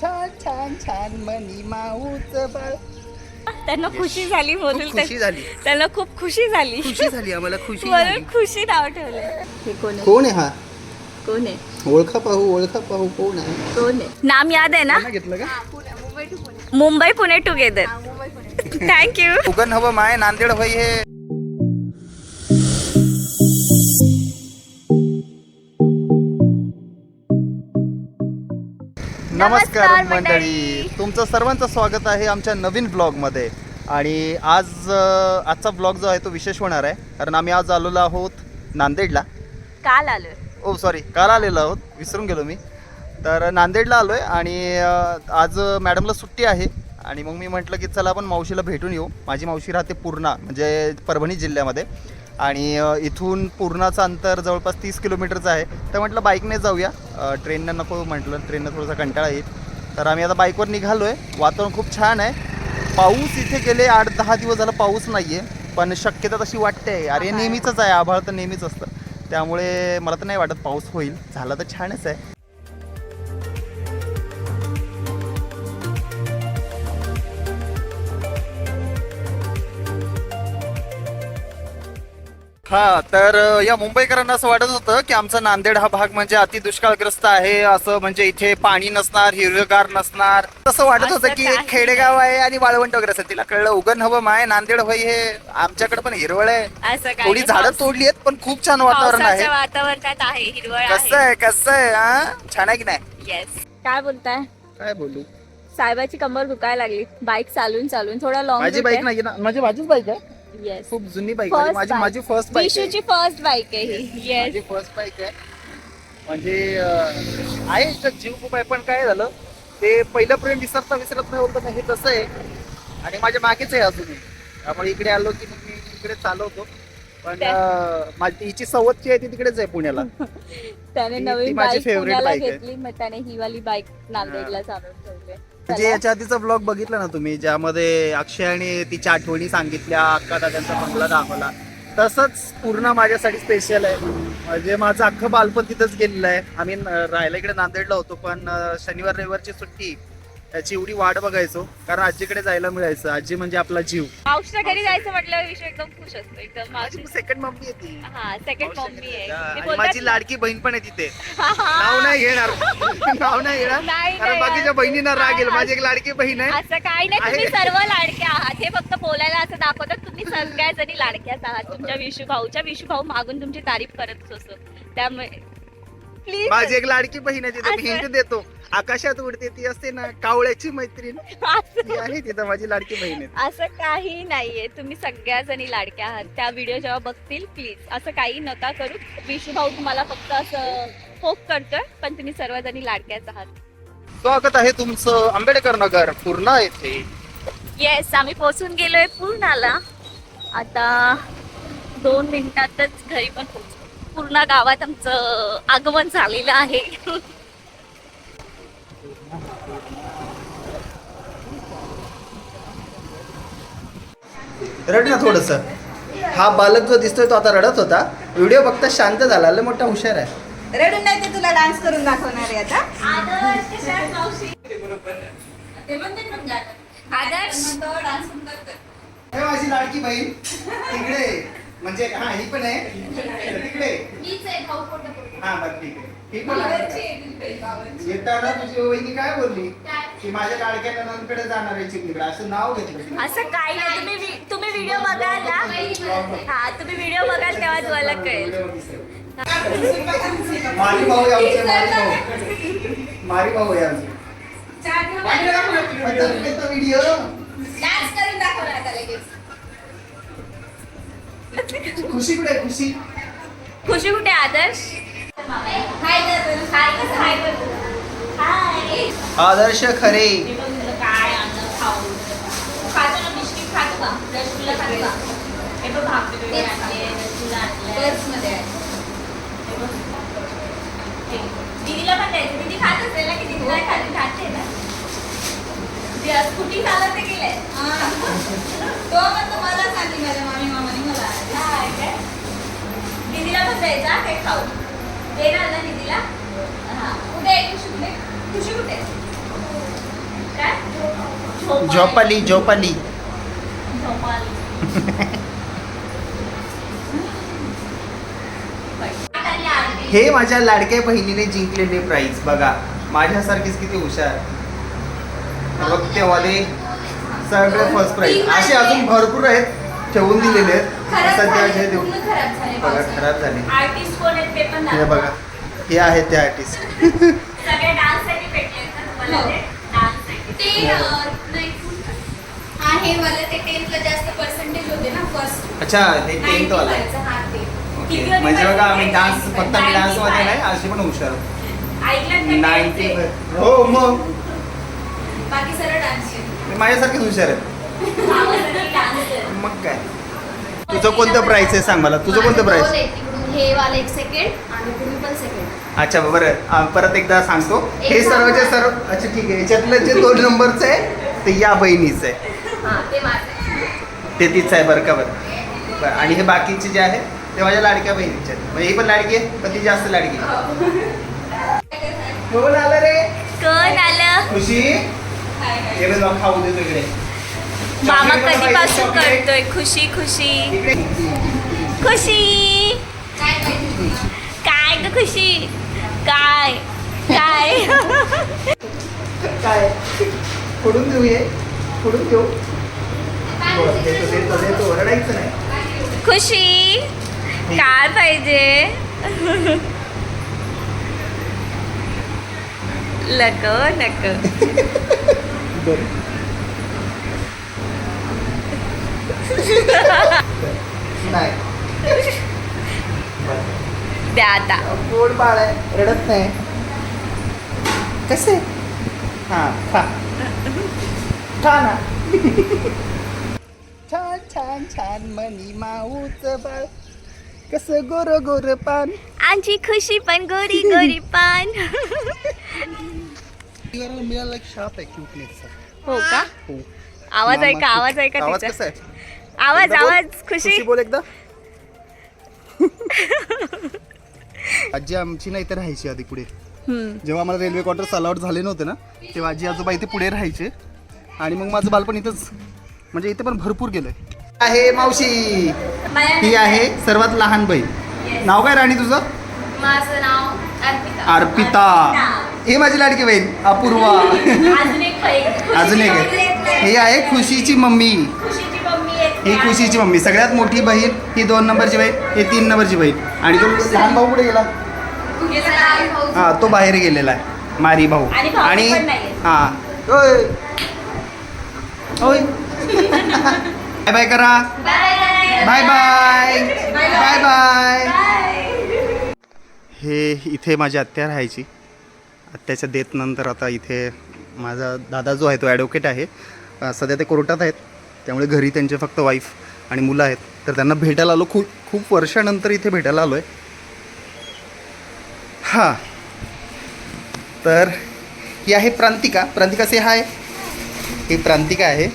छान छान छान मनी माऊच बाळ. त्यांना खुशी झाली म्हणून खूप खुशी झाली. त्यांना खूप खुशी झाली. खुशी झाली आम्हाला खुशी झाली. म्हणून खुशी नाव ठेवलं. हे कोण आहे? कोण आहे हा? कोण आहे? ओळखा पाहू ओळखा पाहू कोण आहे? कोण आहे? नाम याद आहे ना? घेतलं का? Mumbai Pune. Together. Thank you उगन हवं माय नांदेड होई हे नमस्कार मंडळी. मंडळी. तुमचं सर्वांचं स्वागत आहे आमच्या नवीन ब्लॉगमध्ये. आणि आज अं, आजचा ब्लॉग जो आहे तो विशेष होणार आहे. कारण आम्ही आज आलेलो आहोत नांदेडला. काल आलोय. ओ सॉरी काल आलेलो आहोत. विसरून गेलो मी. तर नांदेडला आलो आहे आणि अं, आज मॅडमला सुट्टी आहे. आणि मग मी म्हटलं की चला आपण मावशीला भेटून येऊ. माझी मावशी राहते पूर्णा म्हणजे परभणी जिल्ह्यामध्ये. आणि इथून पूर्णाचं अंतर जवळपास तीस किलोमीटरचं आहे. तर म्हटलं बाईकने जाऊया. ट्रेननं नको म्हटलं ट्रेननं थोडासा कंटाळा येईल. तर आम्ही आता बाईकवर निघालो आहे वातावरण खूप छान आहे. पाऊस इथे गेले आठ दहा दिवस झाला पाऊस नाही आहे पण शक्यता तशी वाटते. अरे. नेहमीच आहे. आभाळ तर नेहमीच असतं. त्यामुळे मला तर नाही वाटत पाऊस होईल. झाला तर छानच आहे. हा तर या मुंबईकरांना असं वाटत होतं की आमचा नांदेड हा भाग म्हणजे अति दुष्काळग्रस्त आहे असं म्हणजे इथे पाणी नसणार हिरवेगार नसणार. तसं वाटत होतं की एक खेडेगाव आहे आणि वाळवंट वगैरे असेल. तिला कळलं उगन हवं माय नांदेड होई हे आमच्याकडे पण हिरवळ आहे. थोडी. झाडं तोडली आहेत पण खूप छान वातावरण आहे. पावसाच्या वातावरणात आहे हिरवळ कसं आहे कसं आहे हा? छान आहे की नाही? येस काय बोलताय? काय बोलू? साहेबाची कंबर दुखायला लागली. बाईक चालून चालून थोडा लॉंग माझी बाईक नाही ना माझी माझीच बाईक आहे. येस खूप जुनी बाईक आहे. माझी माझी फर्स्ट बाईक आहे. विशूची फर्स्ट बाईक आहे ही. येस माझी फर्स्ट बाईक आहे. म्हणजे अं, आहे जीव खूप आहे पण काय झालं ते पहिलं प्रेम विसरता विसरत नाही होतं ना हे तसं आहे. आणि माझ्या मागेच आहे अजूनही त्यामुळे इकडे आलो की मग मी इकडे चालवतो. पण त्या- अं, माझी हिची सवतची आहे ती तिकडेच आहे पुण्याला. त्याने ती- ती नवीन माझी बाईक favorite पुण्याला bike आहे. घेतली मग त्याने ही वाली बाईक नांदेडला चालवून ठेवली. म्हणजे याच्या आधीचा ब्लॉग बघितला ना तुम्ही ज्यामध्ये अक्षय आणि तिच्या आठवणी सांगितल्या अक्का दादांचा बंगला दाखवला. तसंच पूर्ण माझ्यासाठी स्पेशल आहे. म्हणजे माझं अख्खं बालपण तिथंच गेलेलं आहे. आम्ही राहायला इकडे नांदेडला होतो पण शनिवार रविवारची सुट्टी. त्याची एवढी वाट बघायचो कारण आजीकडे जायला मिळायचं. आजी म्हणजे आपला जीव. मावशीच्या घरी जायचं म्हटलं विषय एकदम खुश असतो एकदम माझी मावशी. सेकंड मम्मी आहे ती. हा सेकंड मम्मी आहे. आणि ते बोलतात माझी. लाडकी बहीण पण आहे तिथे. नाव नाही घेणार. नाव नाही घेणार. नाही, कारण नाही. बाकीच्या बहिणींना राग येईल. माझी एक लाडकी बहीण आहे. असं काही नाही तुम्ही आहे. सर्व लाडके आहात. हे फक्त बोलायला असं दाखवतात. तुम्ही सगळ्या जणी लाडक्याच आहात. तुमच्या विशू भाऊच्या विशू भाऊ मागून तुमची तारीफ करत असतो त्यामुळे प्लीज माझी एक लाडकी बहीण आहे तिथे. असं- हिंट देतो. आकाशात उडते ती असते ना कावळ्याची मैत्रीण. ती आहे तिथं माझी लाडकी बहीण आहे. असं काही नाहीये. तुम्ही सगळ्या जणी लाडक्या आहात. त्या व्हिडिओ जेव्हा बघतील प्लीज असं काही नका करू. विशू भाऊ तुम्हाला फक्त असं होप करतोय पण तुम्ही सर्वजणी लाडक्याच आहात. स्वागत आहे तुमचं आंबेडकर नगर पूर्ण येथे. येस आम्ही पोहोचून गेलोय पूर्णाला. आता दोन मिनिटातच घरी पण पोहोचू पूर्ण गावात आमचं आगमन झालेलं आहे. रड ना थोडस. हा बालक जो दिसतोय तो आता रडत होता. व्हिडिओ बघता शांत झाला. लय मोठा हुशार आहे. रडून नाही ते तुला डान्स करून दाखवणार आहे आता. आदर्श हे माझी लाडकी बहीण. तिकडे म्हणजे हा ही पण आहे तिकडे हा बरं ठीक आहे ही पण आहे येताना तुझी वहिनी काय बोलली की माझ्या लाडक्या नंदकडे जाणार आहे चिमणीकडे असं नाव घेतलं. असं काही नाही तुम्ही तुम्ही व्हिडिओ बघाल ना हा तुम्ही व्हिडिओ बघाल तेव्हा तुम्हाला कळेल मारी भाऊ आमचे मारी भाऊ मारी भाऊ आहे आमचे व्हिडिओ डान्स करून दाखवणार आता लगेच खुशी कुठे आहे? खुशी? खुशी कुठे आदर्श? हाय कर हाय कसं हाय कर हाय. आदर्श खरे. दीदीला पण द्यायचं. दीदी खात असेल ना की दीदीला खाली खाते ना. स्कूटी चालत ते गेले? हा. तो म्हणतो मला सांगली माझ्या मामी मामाने पण द्यायचा ते खाऊ. देणार ना हा कुठे आहे? कुठे? कुठे? झोपाली. झोपाली हे माझ्या लाडक्या बहिणीने जिंकलेले प्राईज बघा माझ्यासारखीच किती हुशार. नृत्यमध्ये सगळे फर्स्ट प्राईज असे अजून भरपूर आहेत ठेवून दिलेले आहेत. सध्या झाले, जे देऊ. पूर्ण खराब झाले बघा. खराब झाले. आर्टिस्ट कोण आहेत ते पण हे. बघा हे आहेत ते आर्टिस्ट सगळे डान्ससाठी भेटले का तुम्हाला हो. ते? डान्ससाठी ते अं, नाही, हा हे मला ते टेन्थला जास्त पर्सेंटेज होते ना फर्स्ट अच्छा हे टेन्थ वाला आहे. हा ओके. म्हणजे बघा आम्ही? डान्स फक्त आम्ही डान्समध्ये नाही अशी पण हुशार. ऐकलं? हो मग. बाकी सरळ डान्स माझ्यासारखेच हुशार आहे. मग काय? तुझं कोणतं प्राईस आहे? सांग मला. तुझं कोणतं प्राईस हे वाला एक सेकंड आणि तुम्ही पण सेकंड अच्छा बरं. आ, परत एकदा सांगतो. हे एक सर्वचे. सर्व अच्छा ठीक आहे. याच्यातलं जे दोन नंबरचं आहे ते या बहिणीचं आहे. हा ते माझं ते तीच आहे बरं का बरं. बरं आणि हे बाकीचे जे आहे ते माझ्या लाडक्या बहिणीचे आहेत. म्हणजे ही पण लाडकी आहे पण ती जास्त लाडकी आहे. कोण आलं रे. कोण आलं? खुशी? हे बघ खाऊ दे इकडे मामा कधीपासून. करतोय? खुशी खुशी. खुशी. काय ग खुशी? काय? काय? काय? फोडून देऊ. ये फोडून देऊ नाही. खुशी. काय पाहिजे? लक नक बरं नाही. द्या आता. गोड बाळ आहे रडत नाही. कसे? हां खा. खा ना. छान छान छान मनी माऊच बाळ. कसं गोर गोर पान. आमची खुशी पण गोरी गोरी पान. मिळाला शाप आहे क्यूटनेसचा हो का? हो. आवाज ऐका आवाज ऐका आवाज तिचा कसा आहे? आवाज. आवाज खुशी? बोल एकदा. आजी आमची नाही तर राहायची आधी पुढे. जेव्हा आम्हाला रेल्वे क्वार्टर्स अलाउड झाले नव्हते ना तेव्हा आजी आजोबा इथे पुढे राहायचे. आणि मग माझं बालपण इथंच म्हणजे इथे पण भरपूर गेलोय. आहे मावशी. ही आहे सर्वात लहान बहीण. नाव काय राणी तुझं? माझं नाव अर्पिता. ही माझी लाडकी बहीण अपूर्वा. अजून एक ही आहे खुशीची मम्मी. ही खुशीची मम्मी. सगळ्यात मोठी बहीण ही दोन नंबरची बहीण ही तीन नंबरची बहीण. आणि तो लहान भाऊ कुठे गेला? हा तो बाहेर गेलेला आहे. मारी भाऊ. आणि. हा. ओय. ओय. बाय बाय करा. Bye bye. बाय बाय हे इथे माझी आत्या राहायची. आत्याच्या देत नंतर आता इथे माझा दादा जो आहे तो ॲडव्होकेट आहे. सध्या ते कोर्टात आहेत. त्यामुळे घरी त्यांचे फक्त वाईफ आणि मुलं आहेत. तर त्यांना भेटायला आलो. खूप खूप वर्षानंतर इथे भेटायला आलो आहे हां. तर ही आहे प्रांतिका. प्रांतिका से हाय. ही प्रांतिका आहे.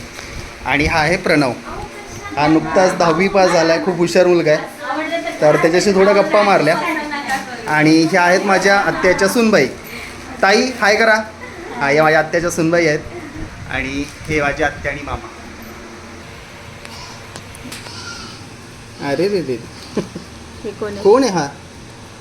आणि हा आहे प्रणव. हा नुकताच दहावी पास झाला आहे खूप हुशार मुलगा आहे. तर त्याच्याशी थोड्या गप्पा मारल्या. आणि ह्या आहेत माझ्या आत्याच्या सुनबाई. ताई हाय करा. हा या माझ्या आत्याच्या सुनबाई आहेत. आणि हे माझे आत्या आणि मामा. अरे रे रे. हे कोण आहे? कोण आहे हा?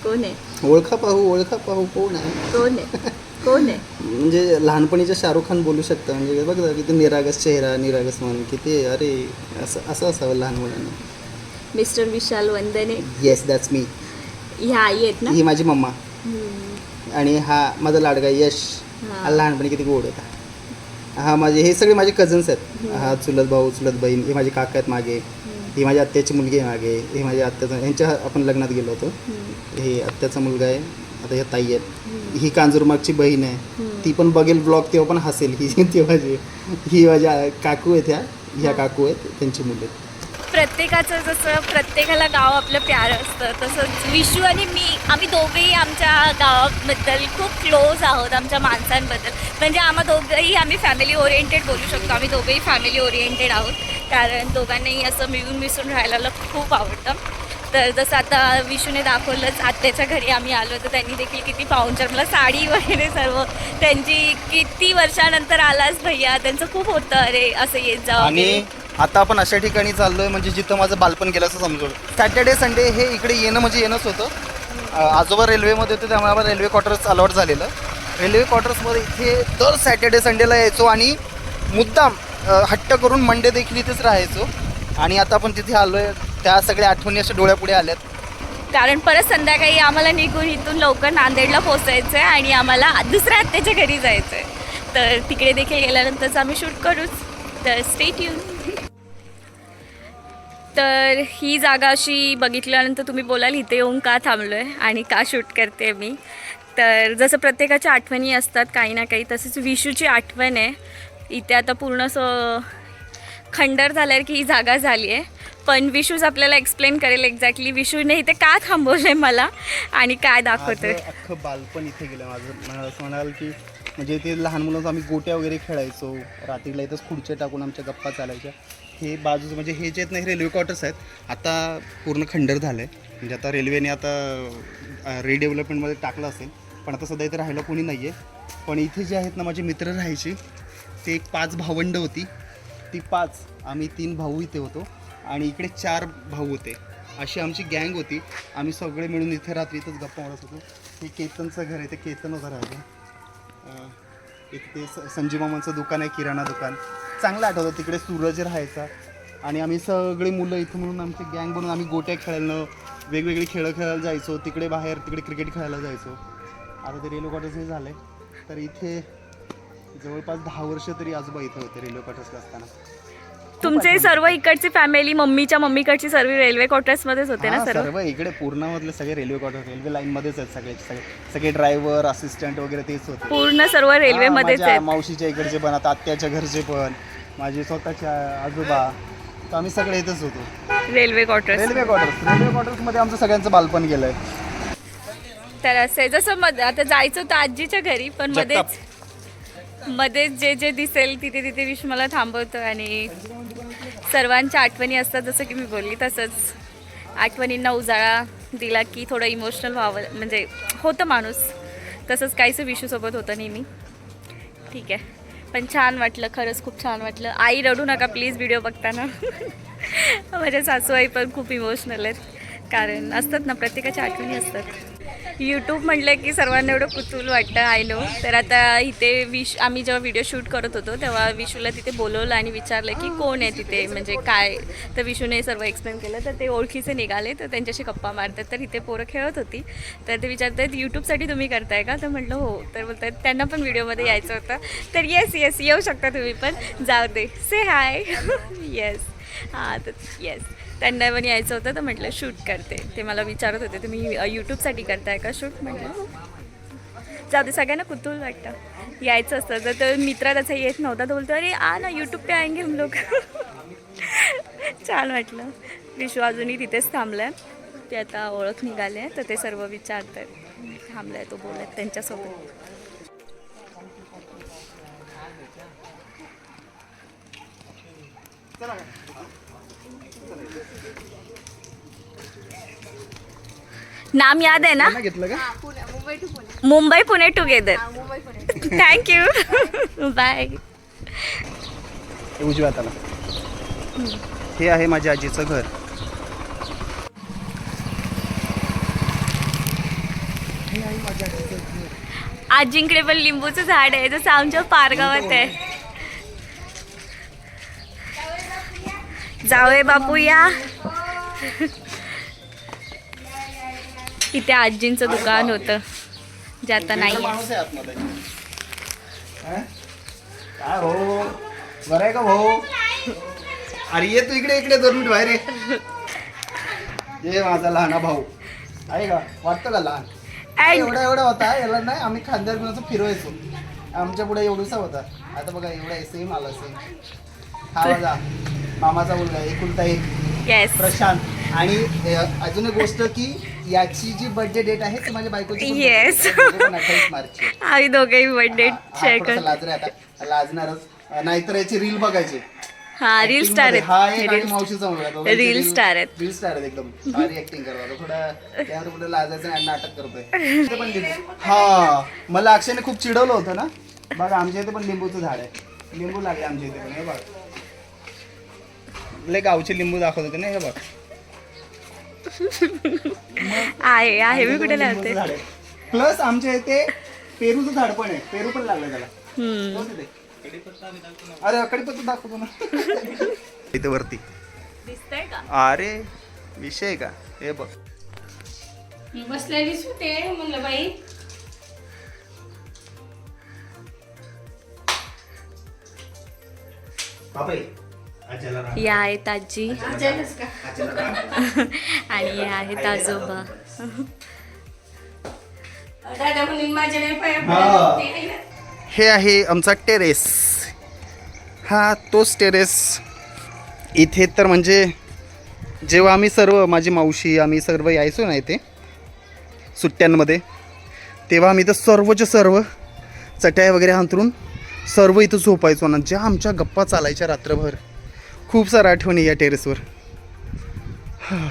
कोण आहे? ओळखा पाहू ओळखा पाहू कोण आहे? कोण आहे? कोण आहे? म्हणजे लहानपणीच्या शाहरुख खान बोलू शकता. म्हणजे बघ किती निरागस चेहरा निरागस म्हणून किती अरे असं असं असावं लहान मुलांना. Mister Vishal Vandane. Yes that's मी ह्या आई आहेत ना? ही माझी मम्मा. हम्म. आणि हा माझा लाडका यश. हा. हा लहानपणी किती गोड होता. हा माझे हे सगळे माझे कझन्स आहेत. हा चुलत भाऊ चुलत बहीण हे माझे काका आहेत मागे. ही माझ्या आत्याची मुलगी आहे मागे. हे माझ्या आत्याचं यांच्या आपण लग्नात गेलो होतो. हे आत्याचा मुलगा आहे. आता ह्या ताई आहेत. ही कांजूरमागची बहीण आहे. ती पण बघेल ब्लॉग तेव्हा पण हसेल. ही ती माझी ही माझ्या काकू आहेत ह्या. ह्या काकू आहेत. त्यांची मुलं आहेत. प्रत्येकाचं जसं प्रत्येकाला गाव आपलं प्यारं असतं. तसंच विशू आणि मी आम्ही दोघेही आमच्या गावाबद्दल खूप क्लोज आहोत आमच्या माणसांबद्दल. म्हणजे आम्हा दोघंही आम्ही फॅमिली ओरिएंटेड बोलू शकतो. आम्ही दोघंही फॅमिली ओरिएंटेड आहोत. कारण दोघांनाही असं मिळून मिसळून राहायला खूप आवडतं. तर जसं आता विशूने दाखवलंच आत्याच्या घरी आम्ही आलो तर त्यांनी देखील किती पाहुणचार मला साडी वगैरे सर्व त्यांची किती वर्षानंतर आलास भैया त्यांचं खूप होतं अरे असं येत जावं आणि. आता आपण अशा ठिकाणी चाललोय म्हणजे जिथं माझं बालपण गेलं असं समजू. सॅटर्डे संडे हे इकडे येणं म्हणजे येणंच होतं. आजोबा रेल्वेमध्ये होते त्यामुळे आम्हाला रेल्वे क्वार्टर्स अलॉट झालेलं. रेल्वे क्वार्टर्समध्ये इथे दर सॅटर्डे संडेला यायचो आणि मुद्दाम हट्ट करून मंडे देखील इथेच राहायचो. आणि आता आपण तिथे आलोय. त्या सगळ्या आठवणी अशा डोळ्यापुढे आल्यात. कारण परत संध्याकाळी आम्हाला निघून इथून लवकर नांदेडला पोहोचायचं आहे आणि आम्हाला दुसऱ्या आत्याच्या घरी जायचं आहे तर तिकडे देखील गेल्यानंतरच आम्ही शूट करूच. तर स्टेट येऊन तर ही जागा अशी बघितल्यानंतर तुम्ही बोलाल इथे येऊन का थांबलो आहे आणि का शूट करते मी? तर जसं प्रत्येकाच्या आठवणी असतात काही ना काही तसेच विशूची आठवण आहे. इथे आता पूर्ण असं खंडर झाल्यावर की ही जागा झाली आहे. पण विशूज आपल्याला एक्सप्लेन करेल एक्झॅक्टली विशूने इथे का थांबवलं आहे मला आणि काय दाखवतोय? अख्खं बालपण इथे गेलं. माझं असं म्हणाल की म्हणजे ते लहान मुलांचं आम्ही गोट्या वगैरे खेळायचो. रात्रीला इथंच खुर्च्या टाकून आमच्या गप्पा चालायच्या. हे बाजूचं म्हणजे हे जे आहेत ना हे रेल्वे क्वार्टर्स आहेत. आता पूर्ण खंडर झालं आहे म्हणजे आता रेल्वेने आता रिडेव्हलपमेंटमध्ये टाकलं असेल. पण आता सध्या इथे राहायला कोणी नाही आहे पण इथे जे आहेत ना माझे मित्र राहायचे ते एक पाच भावंड होती. ती पाच आम्ही तीन भाऊ इथे होतो. आणि इकडे चार भाऊ होते. अशी आमची गँग होती. आम्ही सगळे मिळून इथे रात्री इथंच गप्पा मारत होतो. हे केतनचं घर आहे. ते केतन होतं राहायचं एक ते स- संजीव मामांचं दुकान आहे. किराणा दुकान. चांगलं आठवतं. तिकडे सूरज राहायचा. आणि आम्ही सगळी मुलं इथं म्हणून आमची गँग बनून आम्ही गोट्या खेळणं वेगवेगळी खेळं खेळायला जायचो. तिकडे बाहेर तिकडे क्रिकेट खेळायला जायचो. आता ते रेल्वे क्वार्टर्स हे झालं आहे तर इथे जवळपास दहा वर्ष तरी आजोबा इथे होते रेल्वे क्वार्टर्सला असताना. तुमचे सर्व इकडची फॅमिली मम्मीच्या मम्मीकडची सर्व रेल्वे क्वार्टर्समध्येच होते ना हा, सर्व? सर्व इकडे पूर्णमधले सगळे रेल्वे क्वार्टर रेल्वे लाईन मध्येच आहेत सगळे सगळे सगळे ड्रायव्हर असिस्टंट वगैरे तेच होते. पूर्ण सर्व रेल्वेमध्येच हा, माझ्या आहेत. मावशीच्या इकडचे पण आता आत्याच्या घरचे पण माझे स्वतःचे आजोबा तर आम्ही सगळे इथेच होतो. Railway quarters. Railway quarters railway क्वार्टर्समध्ये आमचं सगळ्यांचं बालपण गेलंय. तर असं आहे. जसं मध आता जायचं होतं आजीच्या घरी पण मध्येच मध्येच जे जे दिसेल तिथे तिथे विश मला थांबवतं आणि सर्वांच्या आठवणी असतात जसं की मी बोलली तसंच. आठवणींना उजाळा दिला की थोडं इमोशनल व्हावं म्हणजे होतं माणूस. तसंच काहीच विशूसोबत होतं नेहमी. ठीक आहे. पण छान वाटलं खरंच खूप छान वाटलं. आई रडू नका प्लीज व्हिडिओ बघताना. माझ्या सासूबाई पण खूप इमोशनल आहेत. कारण असतात ना प्रत्येकाच्या आठवणी असतात. यूट्यूब म्हटलं की सर्वांना एवढं कुतूल वाटतं आय नो तर आता इथे विश आम्ही जेव्हा व्हिडिओ शूट करत होतो तेव्हा विशूला तिथे बोलवलं आणि विचारलं की कोण आहे तिथे म्हणजे काय? तर विशूने सर्व एक्सप्लेन केलं तर ते ओळखीचे निघाले तर त्यांच्याशी गप्पा मारतात. तर इथे पोरं खेळत होती. तर ते विचारतात यूट्यूबसाठी तुम्ही करताय का? तर म्हटलं हो. तर बोलतात त्यांना पण व्हिडिओमध्ये यायचं होतं. तर येस येस येऊ शकता तुम्ही पण जाऊ दे. से हाय येस हां तर येस त्यांना पण यायचं होतं तर म्हटलं शूट करते. ते मला विचारत होते तुम्ही यूट्यूबसाठी करताय का शूट? म्हटलं हो. जाऊ दे सगळ्यांना कुतूल वाटतं. यायचं असतं जर तो मित्र त्याचा येत नव्हता तर बोलतो अरे आ ना यूट्यूब पे आएंगे हम लोक छान वाटलं. विश्व अजूनही तिथेच थांबलाय. ते आता ओळख निघाले तर ते सर्व विचारत आहेत थांबलाय तो बोलत त्यांच्यासोबत. नाम याद आहे ना? घेतलं का? Mumbai Pune. Together thank you bye उजव्या हाताला. हे आहे माझ्या आजीचं घर. आजींकडे पण लिंबूचं झाड आहे जसं आमच्या पारगावात आहे. जावे बापू या. इथे आजींचं दुकान होतं जे आता नाही हा? काय हो? बरं आहे का भाऊ? अरे ये तू इकडे इकडे दोन मिनिट बाहेर ये. माझा लहाना भाऊ. आहे का? वाटतं का लहान? एवढा एवढा होता. याला नाही आम्ही खांद्यावर घेऊन असं फिरवायचो. आमच्या पुढे एवढूसा होता. आता बघा एवढा सेम आला सेम हा माझा मामाचा मुलगा एकुलता एक. प्रशांत. आणि अजून एक गोष्ट की याची जी बर्थडे डेट आहे ती माझ्या बायकोची पण Yes. birthday date आहे, पण अठ्ठावीस मार्च आहे. आम्ही दोघेही बर्थडे हा, हा शेअर थोडासा कर लाजरे आता. लाजणारच. नाहीतर याची रील बघायची. हा रील Acting स्टारमध्ये. हा आहेत एक आणि रील मावशीचा मुलगा दोघांचे रील स्टार आहेत. रील स्टार आहेत एकदम. भारी ऍक्टिंग करतात. आता थोडं त्यावर कुठे लाजायचं आणि नाटक करतोय. इथे पण लिंबू. हा मला अक्षयने खूप चिडवलं होतं ना. बघा आमच्या इथे पण लिंबूचं झाड आहे. लिंबू लागले आमच्या इथे पण. हे बघ. लय गावचे लिंबू दाखवत होते ना हे बघ. आहे आहे. मी कुठे लावते? प्लस आमच्या इथे पेरूचं झाड पण आहे. पेरू पण लागलं त्याला. अरे कडीपत्ता दाखवतो ना इथे वरती. अरे विषय का? हे बघ. बसलेलीच होते म्हणलं बाई. या आहेत आजी. आणि या आहेत आजोबा. हा. आहे. हे आहे आमचा टेरेस. हा तोच टेरेस. इथे तर म्हणजे जेव्हा आम्ही सर्व माझी मावशी आम्ही सर्व यायचो ना इथे सुट्ट्यांमध्ये तेव्हा आम्ही तर सर्वच्या सर्व चटया वगैरे अंतरून सर्व इथं झोपायचो ना ज्या आमच्या गप्पा चालायच्या रात्रभर. खूप साऱ्या आठवणी या टेरेसवर. हा.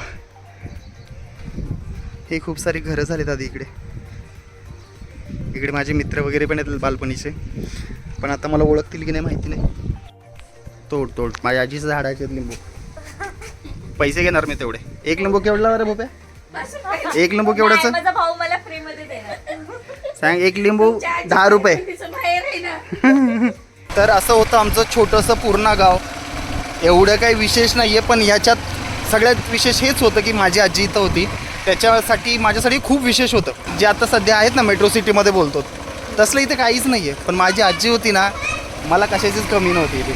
खूप सारी घरं झालीत आधी इकडे. इकडे माझे मित्र वगैरे पण आहेत बालपणीचे. पण आता मला ओळखतील की नाही माहिती नाही. तोड तोड. माझ्या आजीचं झाडाचे आहेत लिंबू. पैसे घेणार मी तेवढे. एक लिंबू केवढला बरं भोप्या? एक लिंबू भाऊ मला देणार. सांग एक लिंबू दहा रुपये. तर असं होतं आमचं छोटंसं पूर्ण गाव. एवढं काही विशेष नाही आहे पण ह्याच्यात सगळ्यात विशेष हेच होतं की माझी आजी इथं होती. त्याच्यासाठी माझ्यासाठी खूप विशेष होतं. जे आता सध्या आहेत ना मेट्रो सिटीमध्ये बोलतो. तसलं इथे काहीच नाही आहे पण माझी आजी होती ना मला कशाचीच कमी नव्हती इथे.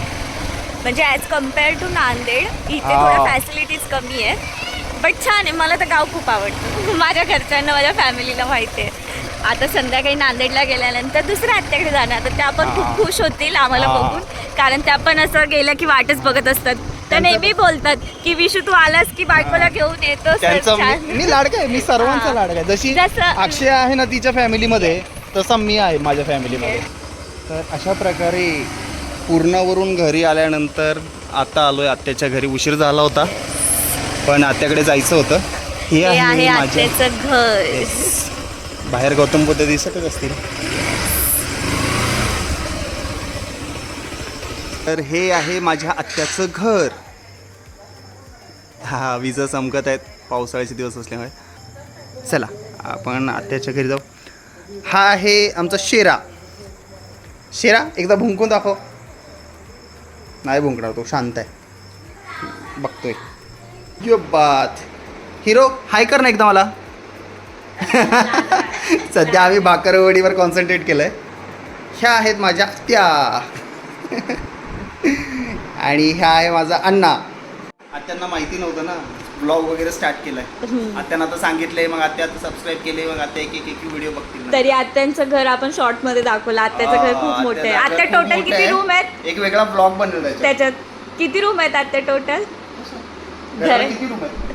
म्हणजे ॲज कंपेअर टू नांदेड इथे. थोड्या फॅसिलिटीज कमी आहेत. बट छान आहे. मला तर गाव खूप आवडतं. माझ्या घरच्यांना माझ्या फॅमिलीला माहिती आहे. आता संध्याकाळी नांदेडला गेल्यानंतर दुसऱ्या आत्याकडे जाणार. तर त्या पण. खूप खुश होतील आम्हाला. बघून. कारण त्या पण असं गेलं की वाटच बघत असतात. त्या नेहमी बोलतात की विशू तू आलास की बायकोला घेऊन येतो त्यांचा मी मी लाडका आहे. मी सर्वांचा. लाडका आहे. जशी जसं- अक्षय आहे ना तिच्या फॅमिलीमध्ये तसा मी आहे माझ्या फॅमिलीमध्ये. तर अशा प्रकारे पूर्णावरून घरी आल्यानंतर आता आलोय. आत्याच्या घरी उशीर झाला होता. पण आत्याकडे जायचं होतं. हे हे आहे आहे माझ्या आत्याचं घर. बाहेर गौतम बुद्ध दिसतच असतील. तर हे आहे माझ्या आत्याचं घर. हा विजा चमकत आहेत. पावसाळ्याचे दिवस असल्यामुळे. चला आपण आत्याच्या घरी जाऊ. हा आहे आमचा शेरा. शेरा एकदा भुंकून दाखव. नाही भुंकणार तो शांत आहे. बघतोय. यो बात. हिरो हाय कर ना एकदा मला. सध्या आम्ही भाकरवडीवर कॉन्सन्ट्रेट केलं आहे ह्या आहेत माझ्या त्या आणि ह्या आहे माझा अण्णा. आत्यांना माहिती नव्हतं ना ब्लॉग वगैरे स्टार्ट केलाय. आत्यांना आता सांगितलंय मग आत्या आता सबस्क्राईब केले मग आता एक एक एक व्हिडिओ बघतील ना. तरी आत्यांचं घर आपण शॉर्टमध्ये दाखवलं. आत्याचं घर खूप हा, मोठं आहे. आत्या खूप टोटल मोठं किती. रूम आहेत? एक वेगळा ब्लॉग बनलेला आहे. त्याच्यात किती रूम आहेत आत्या टोटल घर- किती रूम आहेत?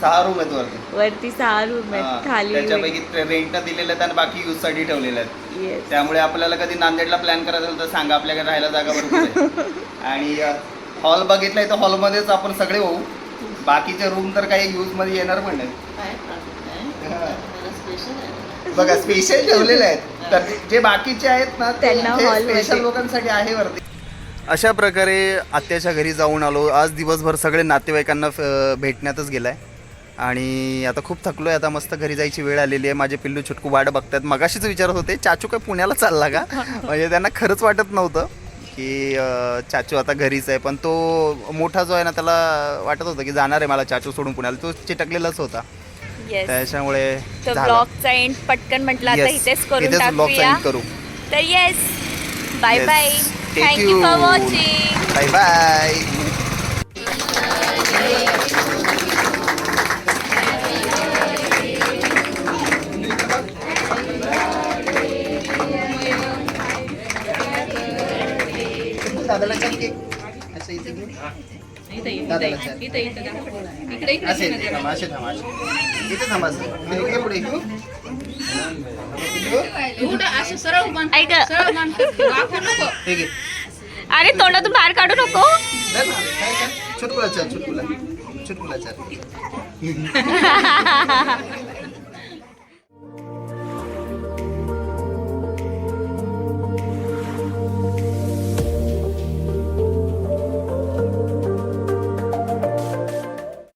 सहा रूम आहेत वरती. वरती सहा रूम आहेत हा, खाली त्याच्यापैकी रेंटनं दिलेले आहेत आणि बाकी यूजसाठी ठेवलेले आहेत. त्यामुळे आपल्याला कधी नांदेडला प्लॅन करायचा असेल तर सांगा आपल्याकडे राहायला जागा भरपूर आहे. आणि हॉल बघितलाय तर हॉलमध्येच आपण सगळे होऊ. बाकीचे रूम तर काही यूजमध्ये येणार पण नाही. बघा स्पेशल ठेवलेले आहेत. तर जे बाकीचे आहेत ना त्यांना hall मध्ये. स्पेशल लोकांसाठी आहे वरती. अशा प्रकारे आत्याच्या घरी जाऊन आलो. आज दिवसभर सगळे नातेवाईकांना अ, भेटण्यातच गेलाय. आणि आता खूप थकलोय आता मस्त घरी जायची वेळ आलेली आहे. माझे पिल्लू छुटकू वाट बघतात मगाशीच विचारत होते चाचू काय पुण्याला चालला का? म्हणजे त्यांना खरंच वाटत नव्हतं की चाचू आता घरीच आहे. पण तो मोठा जो आहे ना त्याला वाटत होतं की जाणार आहे मला चाचू सोडून पुण्याला. तो चिटकलेलाच होता. त्याच्यामुळे. ब्लॉगचा एंड पटकन म्हटलं आता Yes. इथेच करून इथेच vlog चा टाकूया end करू. तर yes bye. Bye thank you for. Watching bye bye दादाला चल की. असं इथे घेऊ. दादाला चल. असे थांबा, असे. इथे पुढे घेऊ. हे. अरे तोंडातून बाहेर काढू नको? चुटकुला चार चुटकुला चुटकुला चार